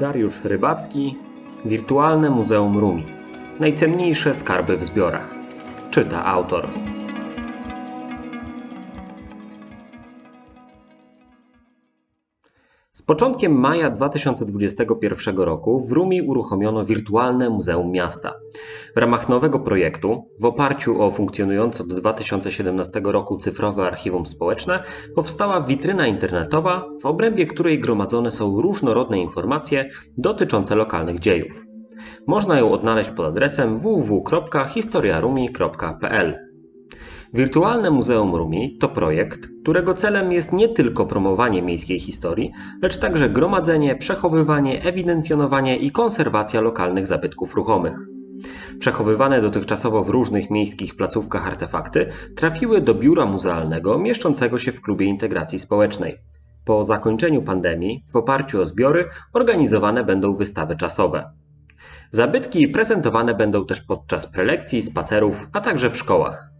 Dariusz Rybacki, Wirtualne Muzeum Rumi. Najcenniejsze skarby w zbiorach. Czyta autor. Z początkiem maja 2021 roku w Rumi uruchomiono Wirtualne Muzeum Miasta. W ramach nowego projektu, w oparciu o funkcjonujące od 2017 roku cyfrowe archiwum społeczne, powstała witryna internetowa, w obrębie której gromadzone są różnorodne informacje dotyczące lokalnych dziejów. Można ją odnaleźć pod adresem www.historiarumi.pl. Wirtualne Muzeum Rumi to projekt, którego celem jest nie tylko promowanie miejskiej historii, lecz także gromadzenie, przechowywanie, ewidencjonowanie i konserwacja lokalnych zabytków ruchomych. Przechowywane dotychczasowo w różnych miejskich placówkach artefakty trafiły do biura muzealnego mieszczącego się w klubie integracji społecznej. Po zakończeniu pandemii, w oparciu o zbiory, organizowane będą wystawy czasowe. Zabytki prezentowane będą też podczas prelekcji, spacerów, a także w szkołach.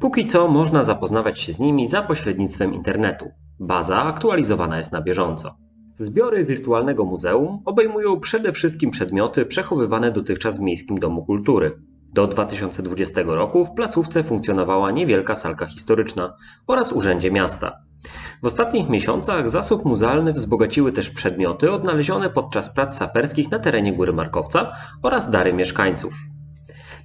Póki co można zapoznawać się z nimi za pośrednictwem internetu. Baza aktualizowana jest na bieżąco. Zbiory wirtualnego muzeum obejmują przede wszystkim przedmioty przechowywane dotychczas w Miejskim Domu Kultury. Do 2020 roku w placówce funkcjonowała niewielka salka historyczna oraz urzędzie miasta. W ostatnich miesiącach zasób muzealny wzbogaciły też przedmioty odnalezione podczas prac saperskich na terenie Góry Markowca oraz dary mieszkańców.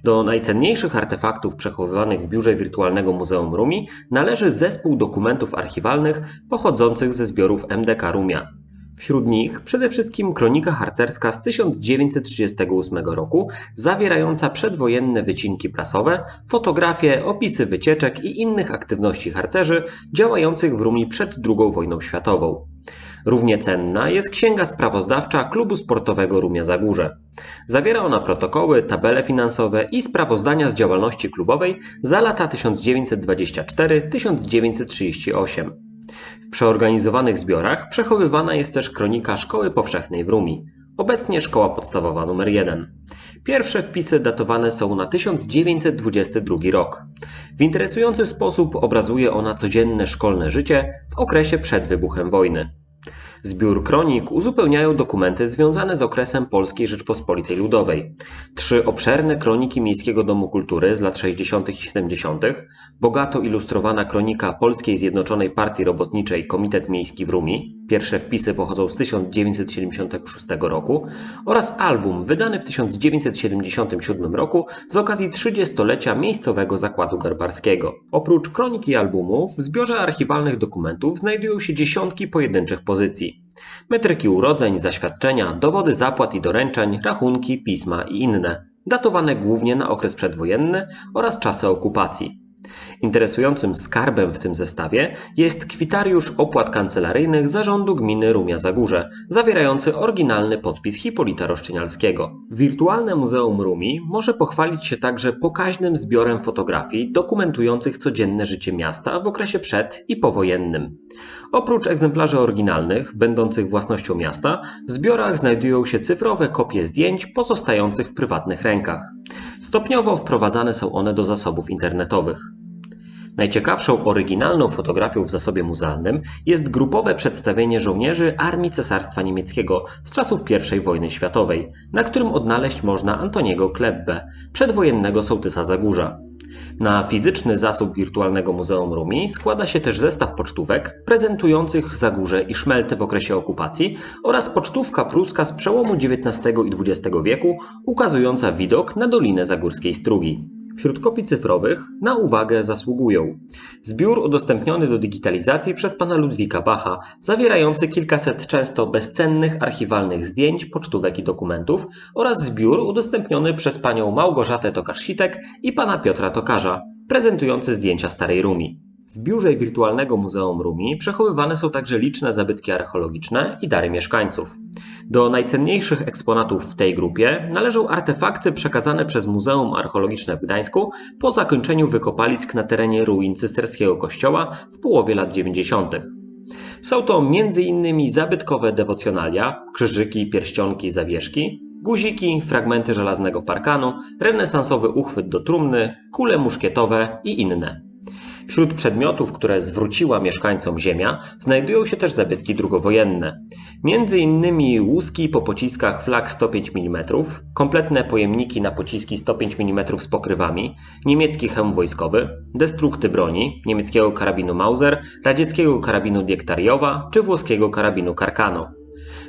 Do najcenniejszych artefaktów przechowywanych w biurze wirtualnego Muzeum Rumi należy zespół dokumentów archiwalnych pochodzących ze zbiorów MDK Rumia. Wśród nich przede wszystkim kronika harcerska z 1938 roku, zawierająca przedwojenne wycinki prasowe, fotografie, opisy wycieczek i innych aktywności harcerzy działających w Rumi przed II wojną światową. Równie cenna jest księga sprawozdawcza klubu sportowego Rumia Zagórze. Zawiera ona protokoły, tabele finansowe i sprawozdania z działalności klubowej za lata 1924-1938. W przeorganizowanych zbiorach przechowywana jest też kronika Szkoły Powszechnej w Rumi, obecnie Szkoła Podstawowa nr 1. Pierwsze wpisy datowane są na 1922 rok. W interesujący sposób obrazuje ona codzienne szkolne życie w okresie przed wybuchem wojny. Zbiór kronik uzupełniają dokumenty związane z okresem Polskiej Rzeczpospolitej Ludowej. Trzy obszerne kroniki Miejskiego Domu Kultury z lat 60. i 70., bogato ilustrowana kronika Polskiej Zjednoczonej Partii Robotniczej Komitet Miejski w Rumi, pierwsze wpisy pochodzą z 1976 roku, oraz album wydany w 1977 roku z okazji 30-lecia miejscowego zakładu garbarskiego. Oprócz kroniki albumów w zbiorze archiwalnych dokumentów znajdują się dziesiątki pojedynczych pozycji. Metryki urodzeń, zaświadczenia, dowody zapłat i doręczeń, rachunki, pisma i inne, datowane głównie na okres przedwojenny oraz czasy okupacji. Interesującym skarbem w tym zestawie jest kwitariusz opłat kancelaryjnych Zarządu Gminy Rumia Zagórze, zawierający oryginalny podpis Hipolita Roszczynialskiego. Wirtualne Muzeum Rumi może pochwalić się także pokaźnym zbiorem fotografii dokumentujących codzienne życie miasta w okresie przed i powojennym. Oprócz egzemplarzy oryginalnych, będących własnością miasta, w zbiorach znajdują się cyfrowe kopie zdjęć pozostających w prywatnych rękach. Stopniowo wprowadzane są one do zasobów internetowych. Najciekawszą oryginalną fotografią w zasobie muzealnym jest grupowe przedstawienie żołnierzy Armii Cesarstwa Niemieckiego z czasów I wojny światowej, na którym odnaleźć można Antoniego Klebbe, przedwojennego sołtysa Zagórza. Na fizyczny zasób wirtualnego Muzeum Rumi składa się też zestaw pocztówek prezentujących Zagórze i Szmeltę w okresie okupacji oraz pocztówka pruska z przełomu XIX i XX wieku ukazująca widok na Dolinę Zagórskiej Strugi. Wśród kopii cyfrowych na uwagę zasługują zbiór udostępniony do digitalizacji przez pana Ludwika Bacha, zawierający kilkaset często bezcennych archiwalnych zdjęć, pocztówek i dokumentów oraz zbiór udostępniony przez panią Małgorzatę Tokarz-Sitek i pana Piotra Tokarza, prezentujący zdjęcia Starej Rumi. W biurze wirtualnego Muzeum Rumi przechowywane są także liczne zabytki archeologiczne i dary mieszkańców. Do najcenniejszych eksponatów w tej grupie należą artefakty przekazane przez Muzeum Archeologiczne w Gdańsku po zakończeniu wykopalisk na terenie ruin cysterskiego kościoła w połowie lat 90. Są to m.in. zabytkowe dewocjonalia, krzyżyki, pierścionki, zawieszki, guziki, fragmenty żelaznego parkanu, renesansowy uchwyt do trumny, kule muszkietowe i inne. Wśród przedmiotów, które zwróciła mieszkańcom ziemia, znajdują się też zabytki drugowojenne. Między innymi łuski po pociskach flag 105 mm, kompletne pojemniki na pociski 105 mm z pokrywami, niemiecki hełm wojskowy, destrukty broni, niemieckiego karabinu Mauser, radzieckiego karabinu Diektariowa czy włoskiego karabinu Carcano.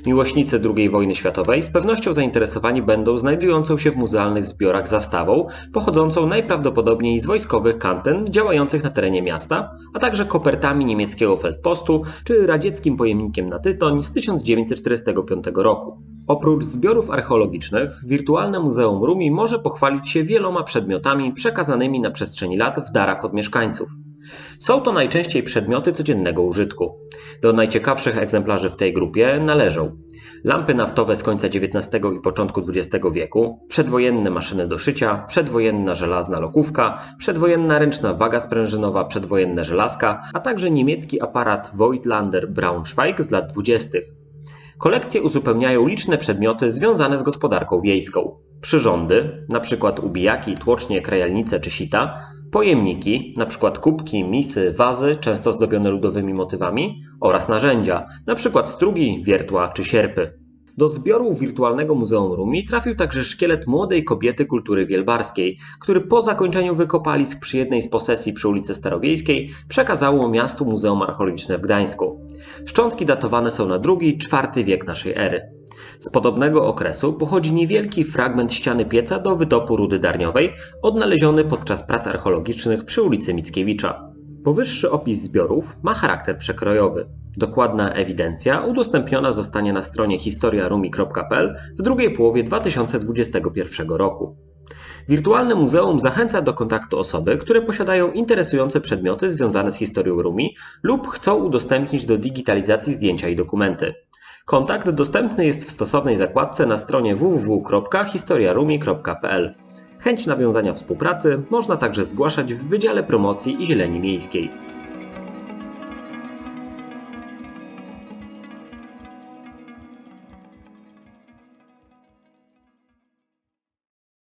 Miłośnicy II wojny światowej z pewnością zainteresowani będą znajdującą się w muzealnych zbiorach zastawą, pochodzącą najprawdopodobniej z wojskowych kanten działających na terenie miasta, a także kopertami niemieckiego Feldpostu czy radzieckim pojemnikiem na tytoń z 1945 roku. Oprócz zbiorów archeologicznych, wirtualne Muzeum Rumi może pochwalić się wieloma przedmiotami przekazanymi na przestrzeni lat w darach od mieszkańców. Są to najczęściej przedmioty codziennego użytku. Do najciekawszych egzemplarzy w tej grupie należą lampy naftowe z końca XIX i początku XX wieku, przedwojenne maszyny do szycia, przedwojenna żelazna lokówka, przedwojenna ręczna waga sprężynowa, przedwojenne żelazka, a także niemiecki aparat Voigtlander Braunschweig z lat 20. Kolekcje uzupełniają liczne przedmioty związane z gospodarką wiejską. Przyrządy, np. ubijaki, tłocznie, krajalnice czy sita, pojemniki, np. kubki, misy, wazy, często zdobione ludowymi motywami oraz narzędzia, np. strugi, wiertła czy sierpy. Do zbioru wirtualnego Muzeum Rumi trafił także szkielet młodej kobiety kultury wielbarskiej, który po zakończeniu wykopalisk przy jednej z posesji przy ulicy Starowiejskiej przekazało miastu Muzeum Archeologiczne w Gdańsku. Szczątki datowane są na II-IV wiek naszej ery. Z podobnego okresu pochodzi niewielki fragment ściany pieca do wytopu rudy darniowej, odnaleziony podczas prac archeologicznych przy ulicy Mickiewicza. Powyższy opis zbiorów ma charakter przekrojowy. Dokładna ewidencja udostępniona zostanie na stronie historiarumi.pl w drugiej połowie 2021 roku. Wirtualne muzeum zachęca do kontaktu osoby, które posiadają interesujące przedmioty związane z historią Rumi lub chcą udostępnić do digitalizacji zdjęcia i dokumenty. Kontakt dostępny jest w stosownej zakładce na stronie www.historiarumi.pl. Chęć nawiązania współpracy można także zgłaszać w Wydziale Promocji i Zieleni Miejskiej.